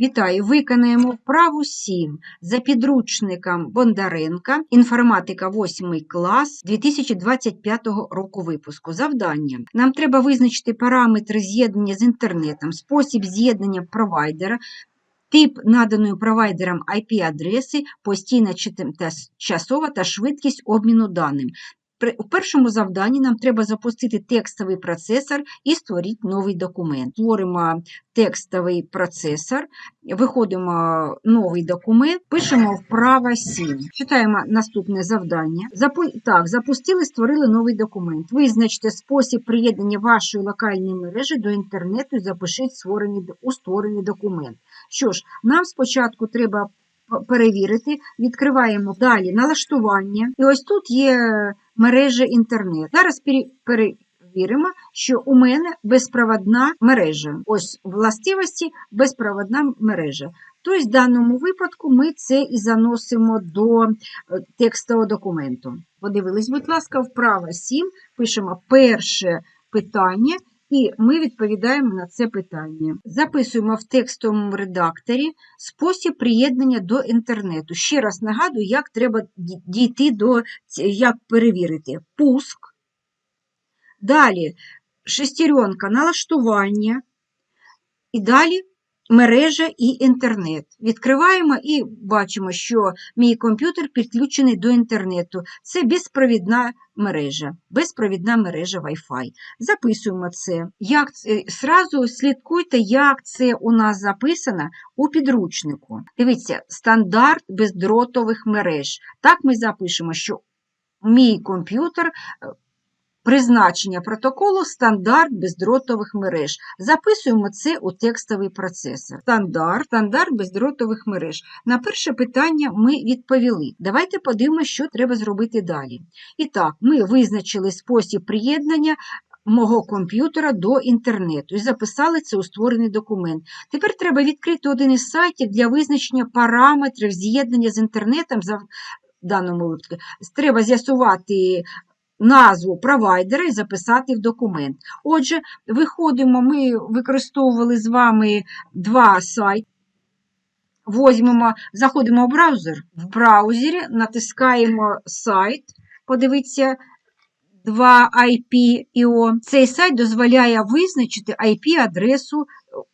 Вітаю! Виконаємо вправу 7 за підручником Бондаренка, інформатика 8 клас 2025 року випуску. Завдання. Нам треба визначити параметри з'єднання з інтернетом, спосіб з'єднання провайдера, тип наданої провайдером IP-адреси, постійна часова та швидкість обміну даним. У першому завданні нам треба запустити текстовий процесор і створити новий документ. Створимо текстовий процесор, виходимо новий документ, пишемо вправо 7. Читаємо наступне завдання. Запу... Так, запустили, створили новий документ. Визначте спосіб приєднання вашої локальної мережі до інтернету і запишіть створені... у створений документ. Що ж, нам спочатку треба перевірити, відкриваємо далі налаштування. І ось тут є мережа інтернет. Зараз пере- перевіримо, що у мене безпроводна мережа. Ось властивості безпроводна мережа. Тобто, в даному випадку ми це і заносимо до е, текстового документу. Подивились, будь ласка, вправо 7, пишемо перше питання. І ми відповідаємо на це питання. Записуємо в текстовому редакторі спосіб приєднання до інтернету. Ще раз нагадую, як треба дійти до як перевірити. Пуск. Далі шестеренка налаштування. І далі мережа і інтернет. Відкриваємо і бачимо, що мій комп'ютер підключений до інтернету. Це безпровідна мережа, безпровідна мережа Wi-Fi. Записуємо це. Як? Сразу слідкуйте, як це у нас записано у підручнику. Дивіться, стандарт бездротових мереж. Так ми запишемо, що мій комп'ютер. Призначення протоколу стандарт бездротових мереж. Записуємо це у текстовий процесор. Стандарт, стандарт бездротових мереж. На перше питання ми відповіли. Давайте подивимося, що треба зробити далі. І так, ми визначили спосіб приєднання мого комп'ютера до інтернету і записали це у створений документ. Тепер треба відкрити один із сайтів для визначення параметрів з'єднання з інтернетом за в даному випадку. Треба з'ясувати назву провайдера і записати в документ. Отже, виходимо, ми використовували з вами два сайти. Возьмемо, заходимо в браузер. В браузері натискаємо сайт, подивіться 2IP.io. Цей сайт дозволяє визначити IP-адресу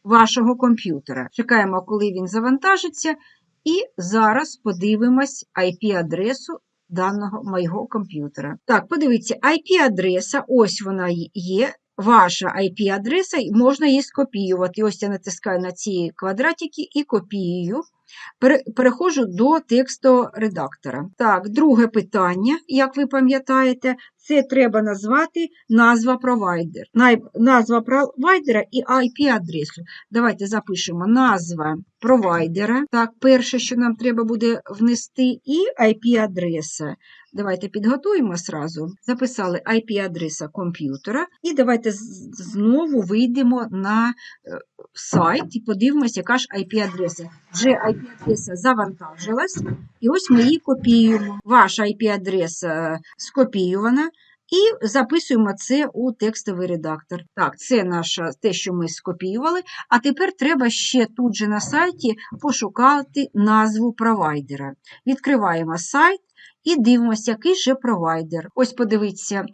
вашого комп'ютера. Чекаємо, коли він завантажиться, і зараз подивимось IP-адресу даного моєго комп'ютера. Так, подивіться, IP-адреса, ось вона є. Ваша IP-адреса, можна її скопіювати. Ось я натискаю на ці квадратики і копіюю. Переходжу до тексту редактора. Так, друге питання, як ви пам'ятаєте, це треба назвати назва провайдер. Назва провайдера і IP-адресу. Давайте запишемо назва провайдера. Так, перше, що нам треба буде внести, і IP-адреса. Давайте підготуємо сразу. Записали IP-адреса комп'ютера. І давайте знову вийдемо на е, сайт і подивимося, яка ж IP-адреса. Вже IP-адреса завантажилась, і ось ми її копіюємо. Ваша IP-адреса скопіювана. І записуємо це у текстовий редактор. Так, це наше те, що ми скопіювали. А тепер треба ще тут же на сайті пошукати назву провайдера. Відкриваємо сайт і дивимося, який же провайдер. Ось подивіться,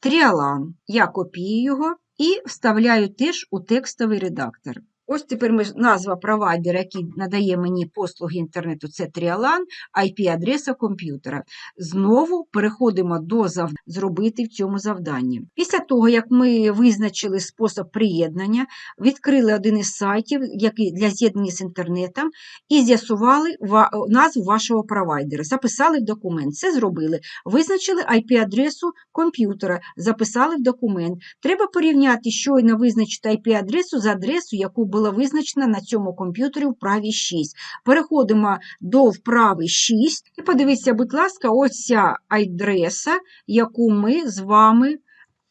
Тріалан. Я копію його і вставляю теж у текстовий редактор. Ось тепер ми, назва провайдера, який надає мені послуги інтернету, це Тріалан, IP-адреса комп'ютера. Знову переходимо до зав... зробити в цьому завданні. Після того, як ми визначили спосіб приєднання, відкрили один із сайтів, який для з'єднання з інтернетом, і з'ясували ва- назву вашого провайдера. Записали в документ. Це зробили. Визначили IP-адресу комп'ютера, записали в документ. Треба порівняти щойно визначити IP-адресу з адресою, яку була визначена на цьому комп'ютері в праві 6. Переходимо до вправи 6 і подивіться, будь ласка, ось ця адреса, яку ми з вами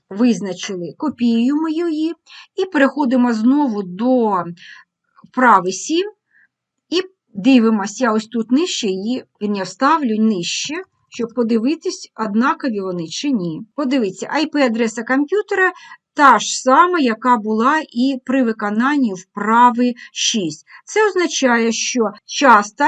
визначили. Копіюємо її і переходимо знову до вправи 7 і дивимося, я ось тут нижче її, вірні, вставлю нижче, щоб подивитись, однакові вони чи ні. Подивіться, IP-адреса комп'ютера та ж сама, яка була і при виконанні вправи 6. Це означає, що часто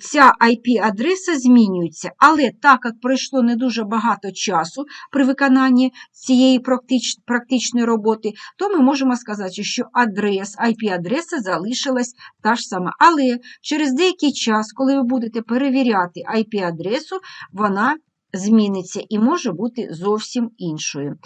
ця IP-адреса змінюється, але так як пройшло не дуже багато часу при виконанні цієї практич- практичної роботи, то ми можемо сказати, що адрес, IP-адреса залишилась та ж сама. Але через деякий час, коли ви будете перевіряти IP-адресу, вона зміниться і може бути зовсім іншою.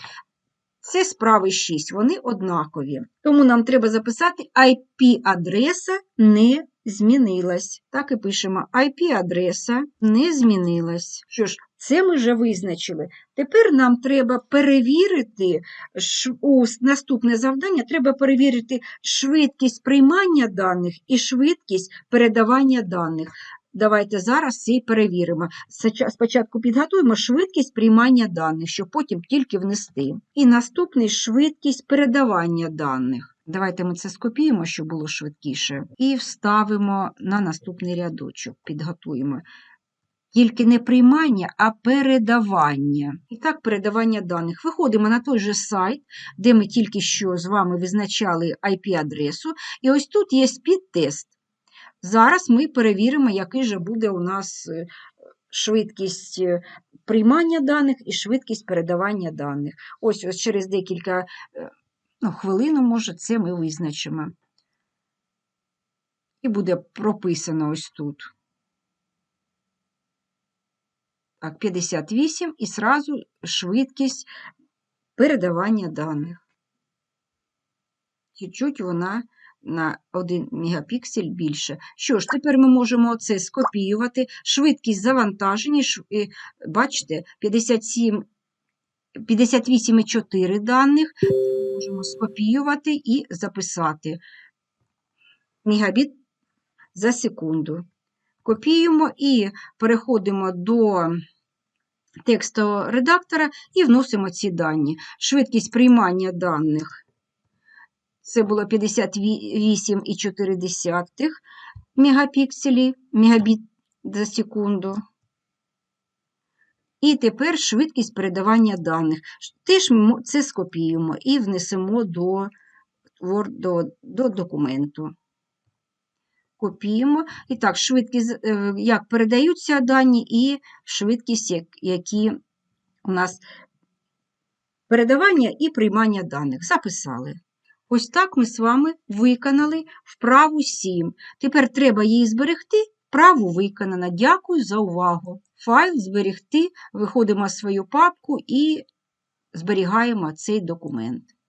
Це справи 6, вони однакові. Тому нам треба записати IP-адреса не змінилась. Так і пишемо IP-адреса не змінилась. Що ж, це ми вже визначили. Тепер нам треба перевірити у наступне завдання треба перевірити швидкість приймання даних і швидкість передавання даних. Давайте зараз це і перевіримо. Спочатку підготуємо швидкість приймання даних, щоб потім тільки внести. І наступний швидкість передавання даних. Давайте ми це скопіємо, щоб було швидкіше, і вставимо на наступний рядочок. Підготуємо. Тільки не приймання, а передавання. І так, передавання даних. Виходимо на той же сайт, де ми тільки що з вами визначали IP-адресу. І ось тут є підтест. Зараз ми перевіримо, який же буде у нас е, швидкість е, приймання даних і швидкість передавання даних. Ось, ось через декілька е, ну, хвилину, може, це ми визначимо. І буде прописано ось тут. Так, 58 і сразу швидкість передавання даних. Чуть-чуть вона на 1 мегапіксель більше. Що ж, тепер ми можемо це скопіювати. Швидкість завантаження, е, бачите, 57, 58,4 даних. Можемо скопіювати і записати мегабіт за секунду. Копіюємо і переходимо до текстового редактора і вносимо ці дані. Швидкість приймання даних це було 58,4 мегапікселі, мегабіт за секунду. І тепер швидкість передавання даних. Теж ми це скопіюємо і внесемо до, до, до документу. Копіємо. І так, швидкість, е, як передаються дані, і швидкість, як- які у нас передавання і приймання даних. Записали. Ось так ми з вами виконали вправу 7. Тепер треба її зберегти. Вправу виконано. Дякую за увагу. Файл зберегти, виходимо в свою папку і зберігаємо цей документ.